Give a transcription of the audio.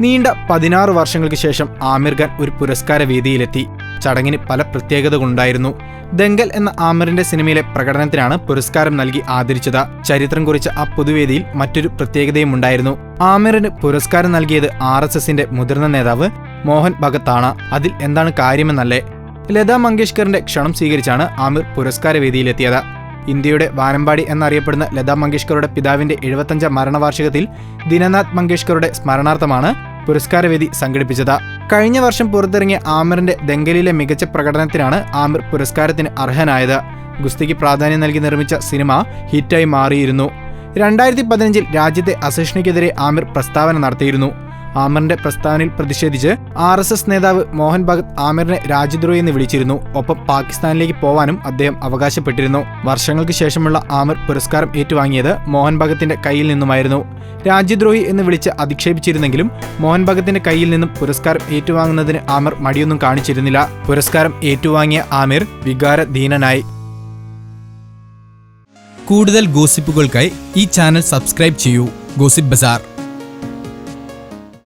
നീണ്ട പതിനാറ് വർഷങ്ങൾക്ക് ശേഷം ആമിർ ഖാൻ ഒരു പുരസ്കാര വേദിയിലെത്തി. ചടങ്ങിന് പല പ്രത്യേകതകളുണ്ടായിരുന്നു. ദങ്കൽ എന്ന ആമിറിന്റെ സിനിമയിലെ പ്രകടനത്തിനാണ് പുരസ്കാരം നൽകി ആദരിച്ചത്. ചരിത്രം കുറിച്ച ആ പൊതുവേദിയിൽ മറ്റൊരു പ്രത്യേകതയും ഉണ്ടായിരുന്നു. ആമിറിന് പുരസ്കാരം നൽകിയത് ആർ എസ് എസിന്റെ മുതിർന്ന നേതാവ് മോഹൻ ഭഗത്താണ്. അതിൽ എന്താണ് കാര്യമെന്നല്ലേ? ലതാ മങ്കേഷ്കറിന്റെ ക്ഷണം സ്വീകരിച്ചാണ് ആമിർ പുരസ്കാര വേദിയിലെത്തിയത്. ഇന്ത്യയുടെ വാനമ്പാടി എന്നറിയപ്പെടുന്ന ലതാ മങ്കേഷ്കറുടെ പിതാവിന്റെ എഴുപത്തഞ്ചാം മരണവാർഷികത്തിൽ ദിനനാഥ് മങ്കേഷ്കറുടെ സ്മരണാർത്ഥമാണ് പുരസ്കാരവേദി സംഘടിപ്പിച്ചത്. കഴിഞ്ഞ വർഷം പുറത്തിറങ്ങിയ ആമിറിന്റെ ദംഗലിലെ മികച്ച പ്രകടനത്തിനാണ് ആമിർ പുരസ്കാരത്തിന് അർഹനായത്. ഗുസ്തിക്ക് പ്രാധാന്യം നൽകി നിർമ്മിച്ച സിനിമ ഹിറ്റായി മാറിയിരുന്നു. രണ്ടായിരത്തി പതിനഞ്ചിൽ രാജ്യത്തെ അസഹിഷ്ണുക്കെതിരെ ആമിർ പ്രസ്താവന നടത്തിയിരുന്നു. ആമിറിന്റെ പ്രസ്താവനയിൽ പ്രതിഷേധിച്ച് ആർ എസ് എസ് നേതാവ് മോഹൻ ഭഗത് ആമിറിനെ രാജ്യദ്രോഹി എന്ന് വിളിച്ചിരുന്നു. ഒപ്പം പാകിസ്ഥാനിലേക്ക് പോവാനും അദ്ദേഹം അവകാശപ്പെട്ടിരുന്നു. വർഷങ്ങൾക്ക് ശേഷമുള്ള ആമിർ പുരസ്കാരം ഏറ്റുവാങ്ങിയത് മോഹൻ ഭഗത്തിന്റെ കയ്യിൽ നിന്നുമായിരുന്നു. രാജ്യദ്രോഹി എന്ന് വിളിച്ച് അധിക്ഷേപിച്ചിരുന്നെങ്കിലും മോഹൻ ഭഗത്തിന്റെ കയ്യിൽ നിന്നും പുരസ്കാരം ഏറ്റുവാങ്ങുന്നതിന് ആമിർ മടിയൊന്നും കാണിച്ചിരുന്നില്ല. പുരസ്കാരം ഏറ്റുവാങ്ങിയ ആമിർ വികാരധീനനായി. കൂടുതൽ ഗോസിപ്പുകൾക്കായി ഈ ചാനൽ സബ്സ്ക്രൈബ് ചെയ്യൂ. Gossip bazaar.